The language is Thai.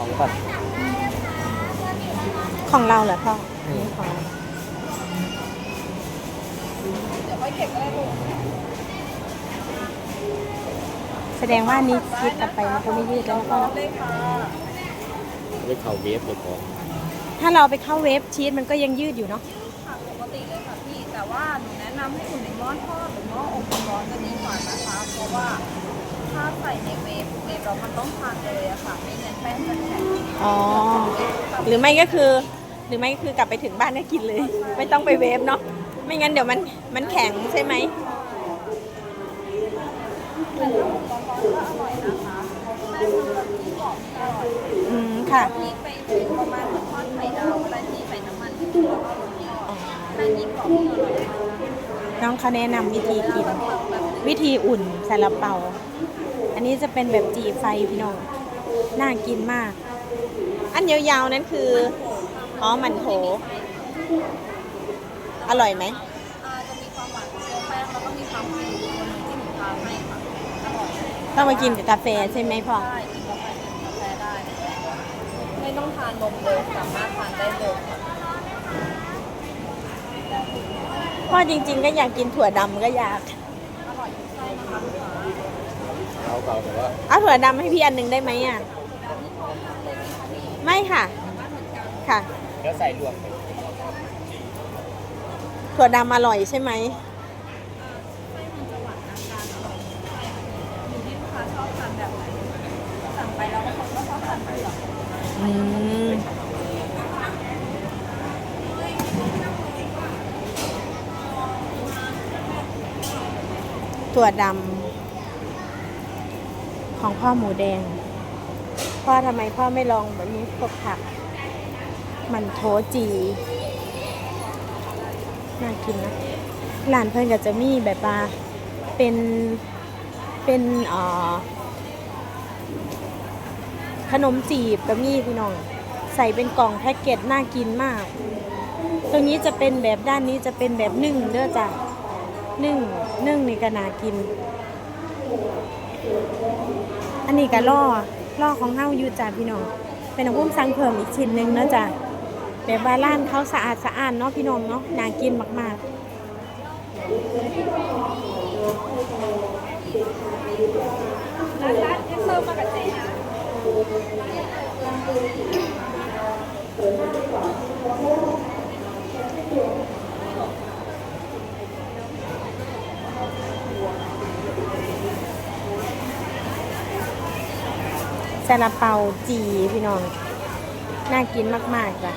ของก่อนของเราเหรอพ่ออืมของเราแสดงว่านี้คิดต่อไปมันก็ไม่ยืดแล้วพ่อไปเข่าเวฟเลยของถ้าเราไปเข้าเวฟชีสมันก็ยังยืดอยู่เนาะ ค่ะปกติเลยค่ะพี่ แต่ว่าหนูแนะนำให้อยู่ในหม้อทอดหรือหม้ออบความร้อนจะดีกว่านะคะ เพราะว่า ถ้าใส่ในเวฟเวฟเรามันต้องทานเลยอะค่ะ ไม่งั้นแป้งจะแข็งอ๋อ หรือไม่ก็คือ หรือไม่ก็คือกลับไปถึงบ้านก็กินเลย ไม่ต้องไปเวฟเนาะ ไม่งั้นเดี๋ยวมันมันแข็งใช่ไหมแต่ถ้าอบความร้อนก็อร่อยนะคะแป้งมันแบบที่กรอบที่อร่อยอืมค่ะพี่ไปเป็นประมาณเหมือนทอดไข่ดาวเวลาที่ใส่น้ำมันที่ตัวแล้วก็ลงทอดแป้งยิ่งกรอบยิ่งอร่อยค่ะน้องเขาแนะนำวิธีกินแบบแบบวิธีอุ่นซาลาเปาอั นนี้จะเป็นแบบจีไฟพี่น้อง น่ากินมาก อันยาวๆนั้นคือ อ๋อ มันโถอร่อยไหมอ่าจะมีความหวานของตัวแป้งแล้วก็มีความเค็มตัวหนึงที่หนูทาให้ค่ะอร่อยต้องมากินกับกาแฟใช่ไหมพ่อ ได้กินกาแฟกินกาแฟได้ ไม่ต้องทานนมเลยสามารถทานได้เลยค่ะพ่อจริง ๆ ก็อยากกินถั่วดำก็อยาก อร่อยทุกไส้นะคะ ลูกค้าเขาเก่าแต่ว่าเอาถั่วดำให้พี่อันหนึ่งได้ไหมอะ ไม่ค่ะ ค่ะ แล้วใส่รวมไปถั่วดำอร่อยใช่ไหมไส้มันจะหวานน้ำตาลอร่อยใช่ค่ะอยู่ที่ลูกค้าชอบทานแบบไหนสั่งไปแล้วบางคนก็ชอบทานเปลือกอืม ถั่วดำ ของพ่อหมูแดง พ่อทำไมพ่อไม่ลองแบบนี้พวกผัก มันโถจี น่ากินนะร้านเพื่อนก็จะมีแบบว่าเป็นเป็นเอ่อขนมจีบก็มีพี่น้อง ใส่เป็นกล่องแพ็กเกจน่ากินมาก ตรงนี้จะเป็นแบบด้านนี้จะเป็นแบบนึ่งเด้อจ้ะนึ่งนึ่งนี่ก็น่ากิน อันนี้ก็ล่อล่อของเฮาอยู่จ้ะพี่น้อง เป็นน้ำพุ่มสั่งเพิ่มอีกชิ้นหนึ่งนะจ้ะแบบว่าร้านเขาสะอาดสะอาดเนาะพี่น้องเนาะน่ากินมากๆร้านร้านยังเติมมากับเจ ซาลาเปาจีพี่น้อง น่ากินมากๆจ้ะ